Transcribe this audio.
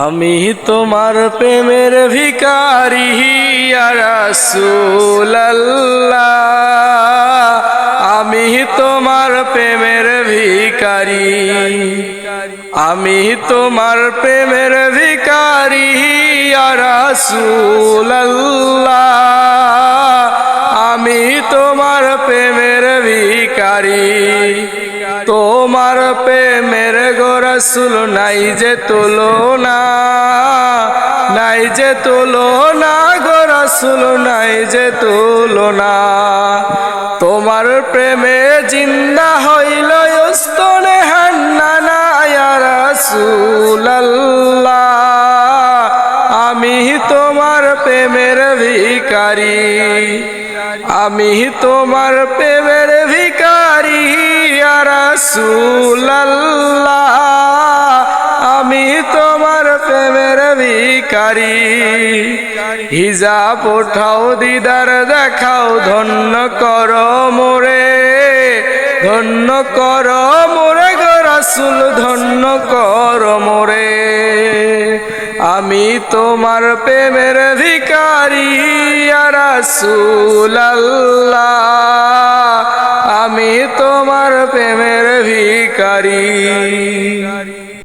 আমি তোমার প্রেমের ভিকারি রাসূলুল্লাহ। আমি তোমার প্রেমের ভিকারি আমি তোমার প্রেমের ভিকারি রাসূলুল্লাহ। আমি তোমার প্রেমের ভিকারি তোমার প্রেমের গোরসুল নাই যে তুলনা, নাই যে তুলনা গোরসুল নাই যে তোলো তুলনা। তোমার প্রেমে জিন্দা হইল স্তনে হান্না রাসূলুল্লাহ। আমি তোমার প্রেমের ভিকারি আমি তোমার প্রেমের ভিকারি রাসূলুল্লাহ। প্রেমের হিজা ওঠাও দিদার, দেখাও ধন্য কর মোরে, ধন্য কর মোরে গো রাসূল, ধন্য কর মোরে। আমি তোমার প্রেমের ভিকারি রাসূলুল্লাহ। আমি তোমার প্রেমের ভিকারি